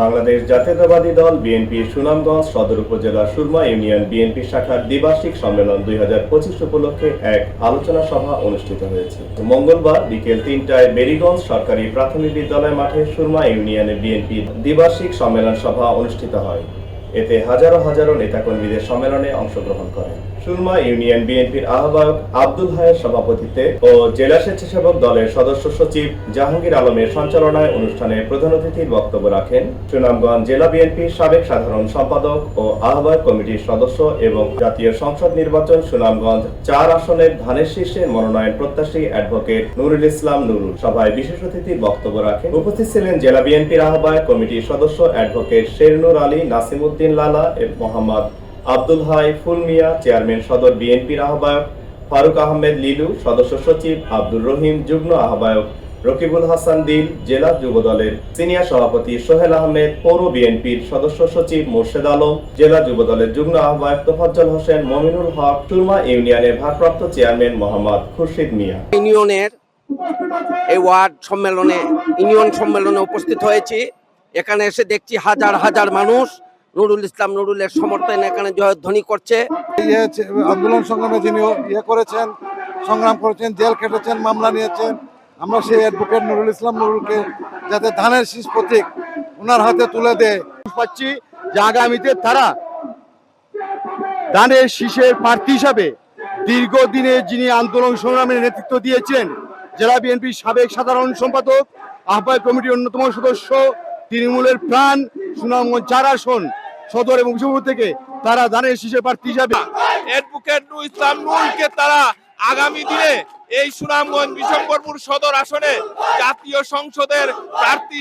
বাংলাদেশ জাতীয়তাবাদী দল বিএনপি সুনামগঞ্জ সদর উপজেলা সুরমা ইউনিয়ন বিএনপি শাখার দ্বিবার্ষিক সম্মেলন দুই হাজার পঁচিশ উপলক্ষে এক আলোচনা সভা অনুষ্ঠিত হয়েছে। মঙ্গলবার বিকেল তিনটায় বেরিগঞ্জ সরকারি প্রাথমিক বিদ্যালয় মাঠে সুরমা ইউনিয়নে বিএনপি দ্বিবার্ষিক সম্মেলন সভা অনুষ্ঠিত হয়। এতে হাজারো হাজারো নেতাকর্মীদের সম্মেলনে অংশগ্রহণ করেন। সুরমা ইউনিয়ন বিএনপির আহ্বায়ক আব্দুল হায়ের সভাপতিত্বে ও জেলা স্বেচ্ছাসেবক দলের সদস্য সচিব জাহাঙ্গীর আলমের সঞ্চালনায় অনুষ্ঠানে প্রধান অতিথির বক্তব্য রাখেন সুনামগঞ্জ জেলা বিএনপির সাবেক সাধারণ সম্পাদক ও আহ্বায়ক কমিটির সদস্য এবং জাতীয় সংসদ নির্বাচন সুনামগঞ্জ চার আসনের ধানের শীর্ষে মনোনয়ন প্রত্যাশী অ্যাডভোকেট নুরুল ইসলাম নুরুল সভায় বিশেষ অতিথির বক্তব্য রাখেন। উপস্থিত ছিলেন জেলা বিএনপির আহ্বায়ক কমিটির সদস্য অ্যাডভোকেট শেরনুর আলী নাসিমউদ্দিন লালা মোহাম্মদ আব্দুল হাই ফুলমিয়া চেয়ারম্যান সদর বিএনপির আহ্বায়ক, ফারুক আহমেদ লিলু, সদস্য সচিব আব্দুর রহিম, যুগ্ম আহ্বায়ক রকিবুল হাসান দিল, জেলা যুবদলের সিনিয়র সভাপতি সোহেল আহমেদ, পৌর বিএনপির সদস্য সচিব মোর্শেদ আলম, জেলা যুবদলের যুগ্ম আহ্বায়ক তোফাজ্জল হোসেন, মমিনুল হক, সুরমা ইউনিয়নের ভারপ্রাপ্ত চেয়ারম্যান মোহাম্মদ খুরশিদ মিয়া। ইউনিয়নের এই ওয়ার্ড সম্মেলনে, ইউনিয়ন সম্মেলনে উপস্থিত হয়েছি। এখানে এসে দেখছি হাজার হাজার মানুষ নুরুল ইসলাম নুরুলের সমর্থন এখানে জয়ধ্বনি করছে। ইয়ে আন্দোলন সংগ্রামে যিনি ইয়ে করেছেন সংগ্রাম করেছেন জেল কেটেছেন মামলা নিয়েছেন আমরা সেই অ্যাডভোকেট নুরুল ইসলাম নুরুলকে যাতে ধানের শীষ প্রতীক ওনার হাতে তুলে দেয়। পাচ্ছি যে আগামীতে তারা ধানের শীষের প্রার্থী হিসাবে দীর্ঘদিনে যিনি আন্দোলন সংগ্রামের নেতৃত্ব দিয়েছেন জেলা বিএনপির সাবেক সাধারণ সম্পাদক আহ্বায়ক কমিটির অন্যতম সদস্য তৃণমূলের প্রাণ সুনামগঞ্জ চার আসন সদর এবং বিশ্বপুর থেকে তারা ধানের শীষের প্রার্থী হিসাবে। অ্যাডভোকেট নু ইসলাম নুরকে তারা আগামী দিনে এই সুনামগঞ্জ বিশম্বরপুর সদর আসনে জাতীয় সংসদের প্রার্থী